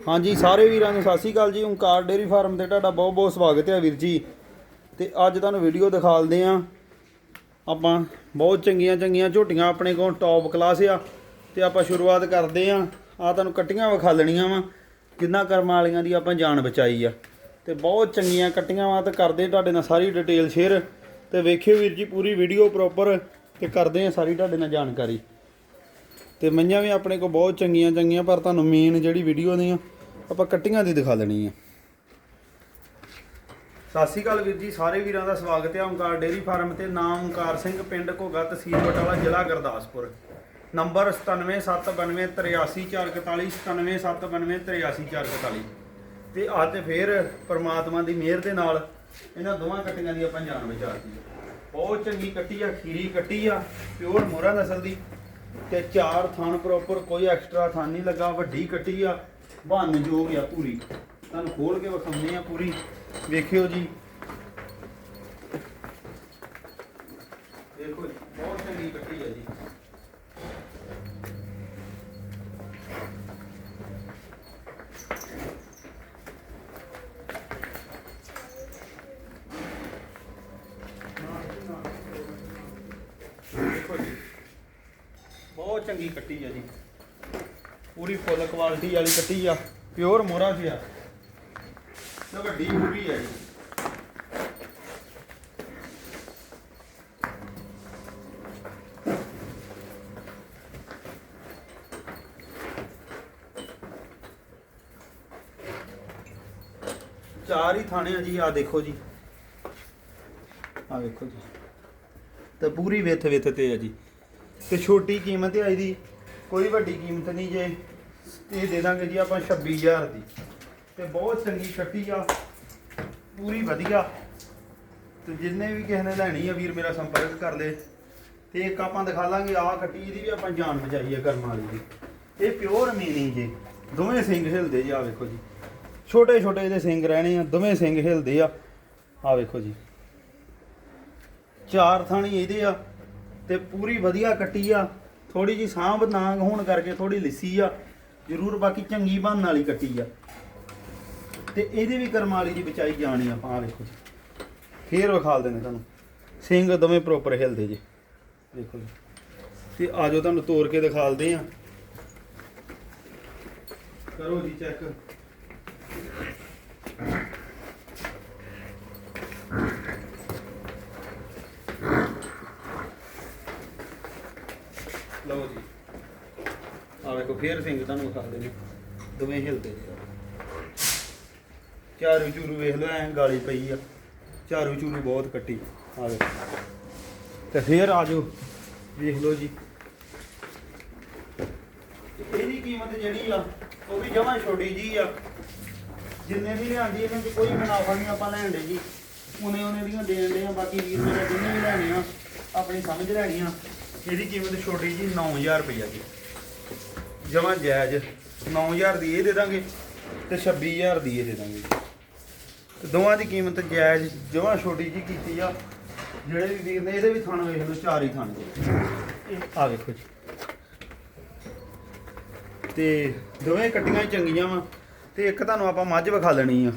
ਹਾਂਜੀ, ਸਾਰੇ ਵੀਰਾਂ ਨੂੰ ਸਤਿ ਸ਼੍ਰੀ ਅਕਾਲ ਜੀ। ਓਂਕਾਰ ਡੇਰੀ ਫਾਰਮ ਤੇ ਤੁਹਾਡਾ ਬਹੁਤ ਬਹੁਤ ਸਵਾਗਤ ਹੈ ਵੀਰ ਜੀ। ਤੇ ਅੱਜ ਤੁਹਾਨੂੰ ਵੀਡੀਓ ਦਿਖਾਲਦੇ ਆ ਆਪਾਂ ਬਹੁਤ ਚੰਗੀਆਂ ਚੰਗੀਆਂ ਝੋਟੀਆਂ ਆਪਣੇ ਕੋਲ ਟੌਪ ਕਲਾਸ ਆ। ਤੇ ਆਪਾਂ ਸ਼ੁਰੂਆਤ ਕਰਦੇ ਆ ਆ ਤੁਹਾਨੂੰ ਕੱਟੀਆਂ ਵਿਖਾਲਣੀਆਂ ਵਾ। ਕਿੰਨਾ ਕਰਮਾਂ ਵਾਲੀਆਂ ਦੀ ਆਪਾਂ ਜਾਨ ਬਚਾਈ ਆ। ਤੇ ਬਹੁਤ ਚੰਗੀਆਂ ਕੱਟੀਆਂ ਵਾ ਤੇ ਕਰਦੇ ਤੁਹਾਡੇ ਨਾਲ ਸਾਰੀ ਡਿਟੇਲ ਸ਼ੇਅਰ ਤੇ ਵੇਖਿਓ ਵੀਰ ਜੀ ਪੂਰੀ ਵੀਡੀਓ ਪ੍ਰੋਪਰ ਤੇ ਕਰਦੇ ਆ ਸਾਰੀ ਤੁਹਾਡੇ ਨਾਲ ਜਾਣਕਾਰੀ। ਤੇ ਮਈਆਂ ਵੀ ਆਪਣੇ ਕੋਲ ਬਹੁਤ ਚੰਗੀਆਂ ਚੰਗੀਆਂ, ਪਰ ਤੁਹਾਨੂੰ ਮੇਨ ਜਿਹੜੀ ਵੀਡੀਓ ਦੀਆਂ ਆਪਾਂ ਕੱਟੀਆਂ ਦੀ ਦਿਖਾ ਦੇਣੀ ਆ। ਸਤਿ ਸ਼੍ਰੀ ਅਕਾਲ ਵੀਰ ਜੀ, ਸਾਰੇ ਵੀਰਾਂ ਦਾ ਸਵਾਗਤ ਹੈ ਓਂਕਾਰ ਡੇਰੀ ਫਾਰਮ ਤੇ। ਨਾਮ ਓਂਕਾਰ ਸਿੰਘ, ਪਿੰਡ ਘੋਗਾ, ਤਹਿਸੀਲ ਬਟਾਲਾ, ਜ਼ਿਲ੍ਹਾ ਗੁਰਦਾਸਪੁਰ। ਨੰਬਰ 9779383441 9779383441 ਤੇ ਅੱਜ ਫੇਰ ਪ੍ਰਮਾਤਮਾ ਦੀ ਮਿਹਰ ਦੇ ਨਾਲ ਇਹਨਾਂ ਦੋਵਾਂ ਕੱਟੀਆਂ ਦੀ ਆਪਾਂ ਜਾਣ ਬਚਾਤੀ ਬਹੁਤ ਚੰਗੀ ਕੱਟੀ ਆ, ਖੀਰੀ ਕੱਟੀ ਆ, ਪਿਓਰ ਮੋਰਾ ਨਸਲ ਦੀ। ਤੇ ਚਾਰ ਥਣ ਪ੍ਰੋਪਰ ਕੋਈ ਐਕਸਟਰਾ ਥਣ ਨਹੀਂ ਲੱਗਾ, ਵੱਡੀ ਕੱਟੀ ਆ ਬਹਾਨ ਜੋਗ ਆ ਪੂਰੀ। ਤੁਹਾਨੂੰ ਖੋਲ ਕੇ ਵਿਖਾਉਂਦੇ ਆ ਪੂਰੀ। ਵੇਖਿਓ ਜੀ ਦੇਖੋ ਜੀ ਬਹੁਤ ਚੰਗੀ ਕੱਟੀ ਆ ਜੀ ਦੇਖੋ ਜੀ ਬਹੁਤ ਚੰਗੀ ਕੱਟੀ ਆ ਜੀ। ਪੂਰੀ ਫੁੱਲ ਕੁਆਲਿਟੀ ਵਾਲੀ ਕੱਟੀ ਆ, ਪਿਓਰ ਮੋਰਾ ਸੀ ਆ। ਤੇ ਵੱਡੀ ਪੂਰੀ ਆ ਜੀ। ਚਾਰ ਹੀ ਥਾਣੇ ਆ ਜੀ ਆ ਦੇਖੋ ਜੀ। ਆ ਵੇਖੋ ਜੀ। ਤੇ ਪੂਰੀ ਵਿੱਥ ਵਿੱਥ ਤੇ ਆ ਜੀ। ਤੇ ਛੋਟੀ ਕੀਮਤ ਹੈ ਇਹਦੀ, ਕੋਈ ਵੱਡੀ ਕੀਮਤ ਨਹੀਂ ਜੇ। ਇਹ ਦੇ ਦਾਂਗੇ ਜੀ ਆਪਾਂ 26000 ਦੀ। ਤੇ ਬਹੁਤ ਚੰਗੀ ਛੱਟੀ ਆ, ਪੂਰੀ ਵਧੀਆ। ਤੇ ਜਿੰਨੇ ਵੀ ਕਿਸੇ ਨੇ ਲੈਣੀ ਆ ਵੀਰ ਮੇਰਾ ਸੰਪਰਕ ਕਰ ਲੇ। ਤੇ ਇੱਕ ਆਪਾਂ ਦਿਖਾ ਲਾਂਗੇ, ਆਹ ਕੱਟੀ ਇਹਦੀ ਵੀ ਆਪਾਂ ਜਾਨ ਬਚਾਈ ਆ ਕਰਮ ਵਾਲੀ ਦੀ। ਇਹ ਪਿਓਰ ਮੀਨੀ ਜੇ। ਦੋਵੇਂ ਸਿੰਘ ਹਿਲਦੇ ਜੀ ਆ ਵੇਖੋ ਜੀ। ਛੋਟੇ ਛੋਟੇ ਇਹਦੇ ਸਿੰਘ ਰਹਿਣੇ ਆ, ਦੋਵੇਂ ਸਿੰਘ ਹਿਲਦੇ ਆ। ਆ ਵੇਖੋ ਜੀ। ਚਾਰ ਥਾਣੀ ਇਹਦੇ ਆ। ਤੇ ਪੂਰੀ ਵਧੀਆ ਕੱਟੀ ਆ। ਥੋੜੀ ਜੀ ਸਾਂਭ ਨਾਂਗ ਹੋਣ ਕਰਕੇ ਥੋੜੀ ਲਿੱਸੀ ਆ। ਜ਼ਰੂਰ ਬਾਕੀ ਚੰਗੀ ਬਣਨ ਵਾਲੀ ਕੱਟੀ ਆ। ਤੇ ਇਹਦੀ ਵੀ ਕਰਮਾਲੀ ਦੀ ਬਚਾਈ ਜਾਣੀ ਆ ਆਪਾਂ ਆਹ ਵੇਖੋ ਜੀ। ਫੇਰ ਵਿਖਾਲ ਦਿੰਦੇ ਤੁਹਾਨੂੰ। ਸਿੰਘ ਦੋਵੇਂ ਪ੍ਰੋਪਰ ਹਿਲਦੇ ਜੇ। ਦੇਖੋ ਜੀ। ਤੇ ਆਜੋ ਤੁਹਾਨੂੰ ਤੋੜ ਕੇ ਦਿਖਾਲਦੇ ਆ। ਕਰੋ ਜੀ ਚੈੱਕ ਲਓ ਜੀ ਆ ਫੇਰ ਸਿੰਘ ਤੁਹਾਨੂੰ ਵਿਖਾ ਦੇਣੇ ਦੋਵੇਂ ਹਿਲਦੇ ਜੀ ਚਾਰੂ ਚੂਰੂ ਵੇਖ ਲਓ, ਐਂ ਗਾਲੀ ਪਈ ਆ। ਚਾਰੂ ਚੂਰੂ ਬਹੁਤ ਕੱਟੀ। ਆ ਵੇਖੋ। ਤੇ ਫੇਰ ਆਜੋ ਵੇਖ ਲਓ ਜੀ। ਇਹਦੀ ਕੀਮਤ ਜਿਹੜੀ ਆ, ਉਹ ਵੀ ਜਮਾਂ ਛੋਟੀ ਜੀ ਆ। ਜਿੰਨੇ ਵੀ ਲਿਆਂਦੀ, ਇਹਨਾਂ ਦੀ ਕੋਈ ਮੁਨਾਫਾ ਨਹੀਂ ਆਪਾਂ ਲੈਣ ਦੇ ਜੀ। ਉਹਨੇ ਉਹਨੇ ਦੀਆਂ ਦੇਣ ਦੇ ਆ, ਬਾਕੀ ਵੀਰ ਮੇਰੇ ਜਿੰਨੇ ਵੀ ਲੈਣੇ ਆ, ਆਪਣੀ ਸਮਝ ਲੈਣੀ ਆ। ਇਹਦੀ ਕੀਮਤ ਛੋਟੀ ਜੀ 9000 ਰੁਪਈਆ ਜੀ। ਜਮਾਂ ਜਾਇਜ਼। 9000 ਦੀ ਇਹ ਦੇ ਦਾਂਗੇ ਤੇ 26000 ਦੀ ਇਹ ਦੇ ਦਾਂਗੇ। ਜੀ। ਤੇ ਦੋਵਾਂ ਦੀ ਕੀਮਤ ਜਾਇਜ਼ ਜਮਾਂ ਛੋਟੀ ਜੀ ਕੀਤੀ ਆ। ਜਿਹੜੇ ਵੀ ਵੀਰ ਨੇ ਇਹਦੇ ਵੀ ਥਣ ਵੇਖ ਲਓ, ਚਾਰ ਹੀ ਥਣ ਜੀ ਇਹ ਆ ਵੇਖੋ ਜੀ। ਤੇ ਦੋਵੇਂ ਕੱਟੀਆਂ ਚੰਗੀਆਂ ਵਾ ਤੇ ਇੱਕ ਤੁਹਾਨੂੰ ਆਪਾਂ ਮੱਝ ਵਿਖਾ ਲੈਣੀ ਆ।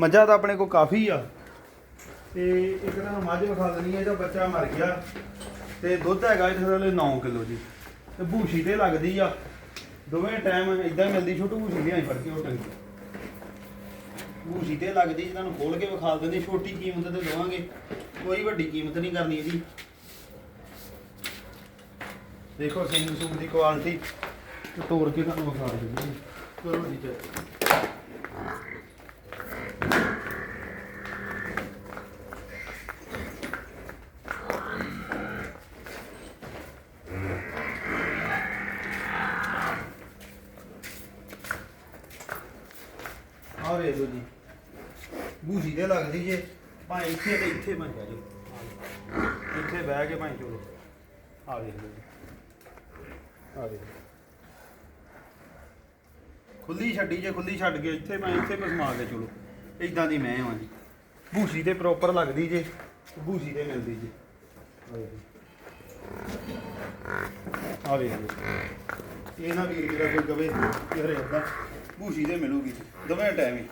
ਮੱਝਾਂ ਤਾਂ ਆਪਣੇ ਕੋਲ ਕਾਫੀ ਆ। ਤੇ ਇੱਕ ਤੁਹਾਨੂੰ ਮੱਝ ਵਿਖਾ ਲੈਣੀ ਆ, ਇਹਦਾ ਬੱਚਾ ਮਰ ਗਿਆ। ਤੇ ਦੁੱਧ ਹੈਗਾ ਇਸ ਵੇਲੇ 9 ਕਿਲੋ ਜੀ। ਤੇ ਭੂਸ਼ੀ ਤੇ ਲੱਗਦੀ ਆ। ਦੋਵੇਂ ਟਾਈਮ ਇਦਾਂ ਮਿਲਦੀ ਛੋਟੂ ਭੂਸ਼ੀ ਲਿਆਈ ਫੜ ਕੇ ਉਹ ਟੰਗੀ ਭੂਸ਼ੀ ਤੇ ਲੱਗਦੀ ਜੀ ਤੁਹਾਨੂੰ ਖੋਲ ਕੇ ਵਿਖਾ ਦਿੰਦੇ, ਛੋਟੀ ਕੀਮਤ ਤੇ ਦੇਵਾਂਗੇ। ਕੋਈ ਵੱਡੀ ਕੀਮਤ ਨਹੀਂ ਕਰਨੀ ਇਹਦੀ। ਦੇਖੋ ਸਿੰਗ ਸੂਟ ਦੀ ਕੁਆਲਿਟੀ ਤੇ ਤੋੜ ਕੇ ਤੁਹਾਨੂੰ ਵਿਖਾ ਦਿੰਦੇ। ਜੀ ਜੀ ਚੈੱਕ ਆ ਵੇ ਲੋ ਜੀ ਬੂਜੀ ਲੱਗਦੀ ਜੇ ਭਾਵੇਂ ਇੱਥੇ ਤੇ ਇੱਥੇ ਬਣ ਜਾ ਜੋ ਇੱਥੇ ਬਹਿ ਕੇ ਭਾਵੇਂ ਚਲੋ। ਆ ਵੇ ਲੋ ਜੀ ਆ ਵੇ ਖੁੱਲੀ ਛੱਡੀ ਜੇ ਖੁੱਲੀ ਛੱਡ ਕੇ ਇੱਥੇ ਮੈਂ, ਇੱਥੇ ਘੁਮਾ ਕੇ ਚਲੋ। ਇਦਾਂ ਦੀ ਮੈਂ ਹਾਂ ਜੀ। ਬੂਸੀ ਤੇ ਪ੍ਰੋਪਰ ਲੱਗਦੀ ਜੇ ਬੂਸੀ ਤੇ ਮਿਲਦੀ ਜੇ। ਆ ਵੇਖ ਲਓ। ਇਹ ਨਾ ਵੀਰ ਮੇਰਾ ਕੋਈ ਕਵੇ ਯਾਰ ਏਦਾਂ ਭੂਸ਼ੀ ਤੇ ਮਿਲੂਗੀ। ਦੋਵੇਂ ਟਾਈਮ ਹੀ।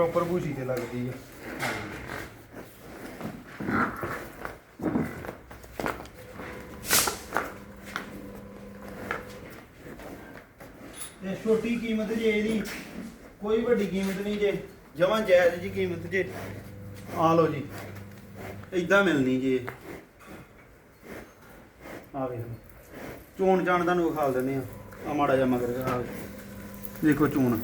ਪ੍ਰੋਪਰ ਭੂਸ਼ੀ ਤੇ ਲੱਗਦੀ ਆ। ਇਹ ਛੋਟੀ ਕੀਮਤ ਜੇ ਇਹਦੀ, ਕੋਈ ਵੱਡੀ ਕੀਮਤ ਨਹੀਂ ਜੇ। ਜਮਾਂ ਜਾਇਜ਼ ਜੀ ਕੀਮਤ ਜੇ। ਆ ਲਓ ਜੀ। ਇਦਾਂ ਮਿਲਣੀ ਜੀ। ਆ ਵੇਖ ਚੋਣ ਜਾਣ ਦਾ ਨੂੰ ਵਿਖਾਲ ਦਿੰਦੇ ਆ। ਆ ਮਾੜਾ ਜਿਹਾ ਮਗਰ ਆ। ਦੇਖੋ ਚੋਣ।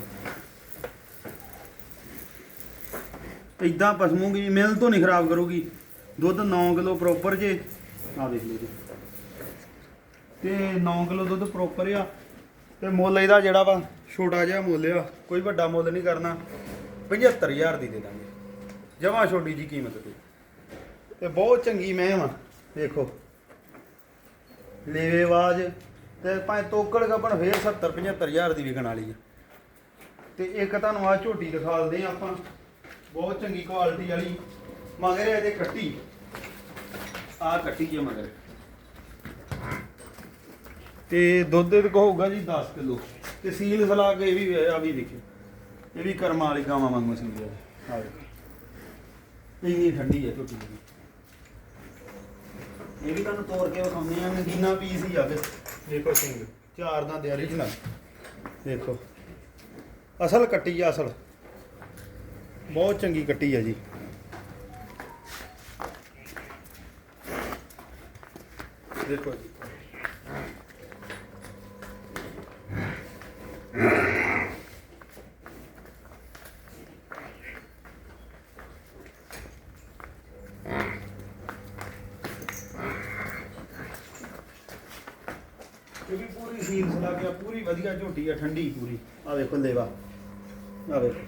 ਇਦਾਂ ਪਸਮੂਗੀ ਮਿਲ ਤੋਂ ਨਹੀਂ ਖਰਾਬ ਕਰੂਗੀ। ਦੁੱਧ 9 ਕਿਲੋ ਪ੍ਰੋਪਰ ਜੇ। ਆ ਦੇਖ ਲਓ ਜੀ। ਤੇ 9 ਕਿਲੋ ਦੁੱਧ ਪ੍ਰੋਪਰ ਆ। ਤੇ ਮੁੱਲ ਇਹਦਾ ਜਿਹੜਾ ਵਾ, ਛੋਟਾ ਜਿਹਾ ਮੁੱਲ ਆ। ਕੋਈ ਵੱਡਾ ਮੁੱਲ ਨਹੀਂ ਕਰਨਾ। 75000 ਦੀ ਦੇ ਦਾਂਗੇ। ਜਮਾ ਛੋਟੀ ਜੀ ਕੀਮਤ ਤੇ। ਤੇ ਬਹੁਤ ਚੰਗੀ ਮਹਿਮ ਆ। ਦੇਖੋ। ਲੇਵੇ ਆਵਾਜ਼ ਤੇ ਭਾਵੇਂ ਤੋਕੜ ਗੱਬਣ, ਫੇਰ 70 75000 ਦੀ ਵਿਕਣ ਵਾਲੀ ਆ। ਤੇ ਇੱਕ ਤੁਹਾਨੂੰ ਆ ਝੋਟੀ ਦਿਖਾਲਦੇ ਆ ਆਪਾਂ। ਬਹੁਤ ਚੰਗੀ ਕੁਆਲਿਟੀ ਵਾਲੀ ਮਗਰ ਇਹਦੇ ਕੱਟੀ। ਆ ਕੱਟੀ ਜੇ ਮਗਰ? ਤੇ ਦੁੱਧ ਦੇ ਕੋ ਹੋਊਗਾ ਜੀ 10 ਕਿਲੋ। ਤੇ ਸੀਲ ਸਲਾ ਕੇ ਇਹ ਵੀ ਆ ਵੀ ਦੇਖਿਓ। ਇਹ ਵੀ ਕਰਮਾਂ ਵਾਲੀ ਗਾਵਾਂ ਵਾਂਗੂ ਸੀਲ ਆ। ਆ ਦੇਖੋ। ਇੰਨੀ ਠੰਡੀ ਹੈ ਝੋਟੀ ਦੀ। ਇਹ ਵੀ ਤੁਹਾਨੂੰ ਤੋੜ ਕੇ ਵਿਖਾਉਂਦੇ ਆ ਨਗੀਨਾ ਪੀਸ ਹੀ ਆਵੇ ਦੇਖੋ ਸਿੰਘ ਚਾਰ ਦਾ ਦੇ origignal ਦੇਖੋ। ਅਸਲ ਕੱਟੀ ਆ ਅਸਲ। ਬਹੁਤ ਚੰਗੀ ਕੱਟੀ ਆ ਜੀ। ਦੇਖੋ ਜੀ। ਇਹ ਵੀ ਪੂਰੀ ਸੀਲ ਸਲਾ ਗਿਆ ਪੂਰੀ ਵਧੀਆ ਝੋਟੀ ਆ ਠੰਡੀ ਪੂਰੀ। ਆ ਵੇਖੋ ਲੇਵਾ। ਆ ਵੇਖੋ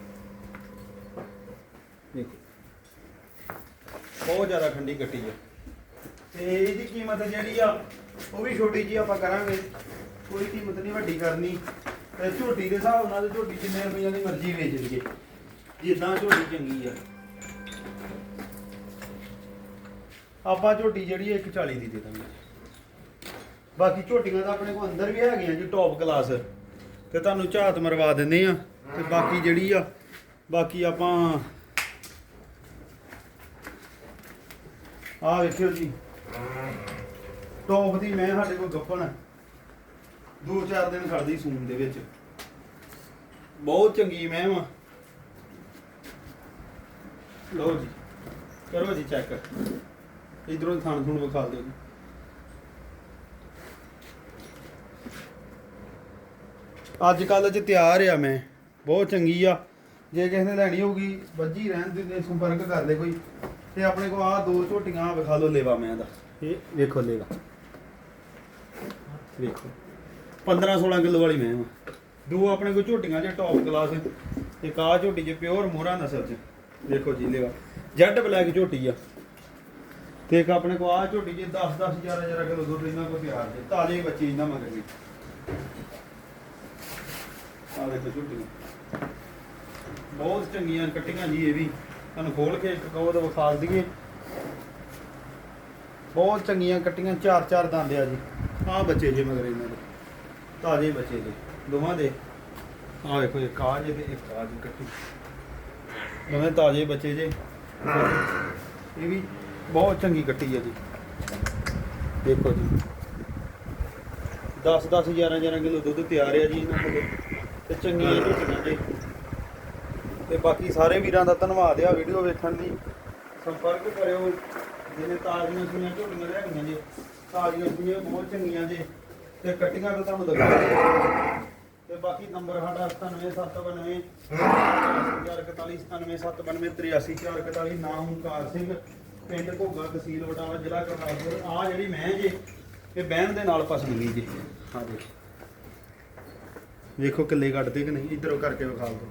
ਦੇਖੋ ਬਹੁਤ ਜ਼ਿਆਦਾ ਠੰਡੀ ਕੱਟੀ ਆ। ਤੇ ਇਹਦੀ ਕੀਮਤ ਜਿਹੜੀ ਆ, ਉਹ ਵੀ ਛੋਟੀ ਜੀ ਆਪਾਂ ਕਰਾਂਗੇ। ਕੋਈ ਕੀਮਤ ਨਹੀਂ ਵੱਡੀ ਕਰਨੀ। ਤੇ ਝੋਟੀ ਦੇ ਹਿਸਾਬ ਨਾਲ ਝੋਟੀ ਜਿੰਨੇ ਰੁਪਈਆਂ ਦੀ ਮਰਜ਼ੀ ਵੇਚ ਲਈਏ। ਜਿੱਦਾਂ ਝੋਟੀ ਚੰਗੀ ਆ। ਆਪਾਂ ਝੋਟੀ ਜਿਹੜੀ ਆ 140 ਦੀ ਦੇ ਦਾਂਗੇ। ਬਾਕੀ ਝੋਟੀਆਂ ਤਾਂ ਆਪਣੇ ਕੋਲ ਅੰਦਰ ਵੀ ਹੈਗੀਆਂ ਜੀ ਟੌਪ ਕਲਾਸ ਤੇ ਤੁਹਾਨੂੰ ਝਾਤ ਮਰਵਾ ਦਿੰਦੇ ਆ। ਤੇ ਬਾਕੀ ਜਿਹੜੀ ਆ, ਬਾਕੀ ਆਪਾਂ ਆ ਵੇਖਿਓ ਜੀ। ਟੌਪ ਦੀ ਮੈਂ ਸਾਡੇ ਕੋਲ ਗੱਪਣ ਦੋ ਚਾਰ ਦਿਨ ਖੜਦੀ ਸੂਨ ਦੇ ਵਿੱਚ। ਬਹੁਤ ਚੰਗੀ ਮੈਂ ਵਾ। ਲਓ ਜੀ, ਕਰੋ ਜੀ ਚੈੱਕ ਇਧਰੋਂ ਥਾਣ ਥੂਣ ਵਿਖਾ ਦਿਓ ਜੀ। ਅੱਜ ਕੱਲ ਚ ਤਿਆਰ ਆ ਮੈਂ। ਬਹੁਤ ਚੰਗੀ ਆ। ਜੇ ਕਿਸੇ ਨੇ ਲੈਣੀ ਹੋਊਗੀ, ਵੱਜੀ ਰਹਿਣ ਦੇ ਦੇ ਸੰਪਰਕ ਕਰ ਲੈ ਕੋਈ। ਤੇ ਆਪਣੇ ਕੋਲ ਆ ਦੋ ਝੋਟੀਆਂ ਵਿਖਾ ਲਓ ਲੇਵਾ ਮੈਂ ਦਾ। ਇਹ ਵੇਖੋ ਲੇਵਾ। ਵੇਖੋ। 15 16 ਕਿਲੋ ਵਾਲੀ ਮੈਂ ਵਾ। ਦੋ ਆਪਣੇ ਕੋਲ ਝੋਟੀਆਂ ਚ ਟੌਪ ਕਲਾਸ ਇੱਕ ਆ ਝੋਟੀ ਚ ਪਿਓਰ ਮੋਹਰਾ ਨਸਲ ਚ। ਵੇਖੋ ਜੀ ਲੇਵਾ। ਜੈਡ ਬਲੈਕ ਝੋਟੀ ਆ। ਤੇ ਇੱਕ ਆਪਣੇ ਕੋਲ ਆ ਝੋਟੀ ਚ 10 10 11 11 ਕਿਲੋ ਦੁੱਧ ਇਹਨਾਂ ਕੋਲ ਤਿਆਰ ਜੇ। ਤਾਜ਼ੇ ਬੱਚੇ ਇਹਨਾਂ ਮਗਰ ਵੀ। ਆ ਦੇਖੋ ਝੋਟੀਆਂ। ਬਹੁਤ ਚੰਗੀਆਂ ਕੱਟੀਆਂ ਜੀ ਇਹ ਵੀ। ਤੁਹਾਨੂੰ ਖੋਲ ਕੇ ਇੱਕ ਕਹੋ ਤਾਂ ਵਿਖਾ ਦਈਏ। ਬਹੁਤ ਚੰਗੀਆਂ ਕੱਟੀਆਂ, ਚਾਰ ਚਾਰ ਦੰਦ ਆ ਜੀ। ਆਹ ਬੱਚੇ ਜੇ ਮਗਰ ਇਹਨਾਂ ਦੇ। ਤਾਜ਼ੇ ਬੱਚੇ ਜੇ, ਦੋਵਾਂ ਦੇ। ਆਹ ਵੇਖੋ ਇੱਕ ਆ ਜੇ ਤੇ ਇੱਕ ਆ ਜੀ ਕੱਟੀ। ਦੋਵੇਂ ਤਾਜ਼ੇ ਬੱਚੇ ਜੇ। ਇਹ ਵੀ ਬਹੁਤ ਚੰਗੀ ਕੱਟੀ ਆ ਜੀ। ਦੇਖੋ ਜੀ। 10 10 11 11 ਕਿਲੋ ਦੁੱਧ ਤਿਆਰ ਆ ਜੀ ਇਹਨਾਂ ਕੋਲ। ਤੇ ਚੰਗੀਆਂ ਝੋਟੀਆਂ ਜੀ। ਤੇ ਬਾਕੀ ਸਾਰੇ ਵੀਰਾਂ ਦਾ ਧੰਨਵਾਦ ਆ ਵੀਡੀਓ ਵੇਖਣ ਲਈ। ਸੰਪਰਕ ਕਰਿਓ। ਜਿਹਨੇ ਤਾਜ਼ੀਆਂ ਸੁਈਆਂ ਝੋਟੀਆਂ ਲਿਆਈਆਂ ਜੇ, ਤਾਜ਼ੀਆਂ ਸੁਈਆਂ ਬਹੁਤ ਚੰਗੀਆਂ ਜੇ, ਤੇ ਕੱਟੀਆਂ ਤਾਂ ਤੁਹਾਨੂੰ ਦਿਖਾ ਤੇ ਬਾਕੀ ਨੰਬਰ ਸਾਡਾ 97792 441 97792 ਨਾਮ ਓਮਕਾਰ ਸਿੰਘ, ਪਿੰਡ ਘੋਗਾ ਤਹਿਸੀਲ ਬਟਾਲਾ ਜ਼ਿਲ੍ਹਾ ਗੁਰਦਾਸਪੁਰ ਆ ਜਿਹੜੀ ਮੈਂ ਜੇ, ਇਹ ਬਹਿਣ ਦੇ ਨਾਲ ਪਸੰਦ ਜੀ। ਹਾਂ ਜੀ। ਵੇਖੋ ਕਿੱਲੇ ਕੱਢਦੇ ਕਿ ਨਹੀਂ, ਇਧਰੋਂ ਕਰਕੇ ਵਿਖਾ ਦਿਓ।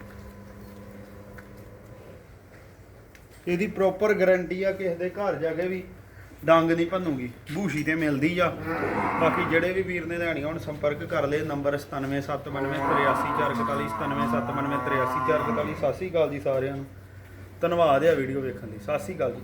ਇਹਦੀ ਪ੍ਰੋਪਰ ਗਾਰੰਟੀ ਆ ਕਿਸੇ ਦੇ ਘਰ ਜਾ ਕੇ ਵੀ ਡੰਗ ਨਹੀਂ ਭੰਨੂਗੀ। ਬੂਸ਼ੀ ਤੇ ਮਿਲਦੀ ਆ। ਬਾਕੀ ਜਿਹੜੇ ਵੀ ਵੀਰ ਨੇ ਲੈਣੀ ਹੁਣ ਸੰਪਰਕ ਕਰ ਲਏ। ਨੰਬਰ 9779383441 9779383441 ਸਤਿ ਸ਼੍ਰੀ ਅਕਾਲ ਜੀ ਸਾਰਿਆਂ ਨੂੰ। ਧੰਨਵਾਦ ਆ ਵੀਡੀਓ ਵੇਖਣ ਲਈ ਸਤਿ ਸ਼੍ਰੀ ਅਕਾਲ ਜੀ।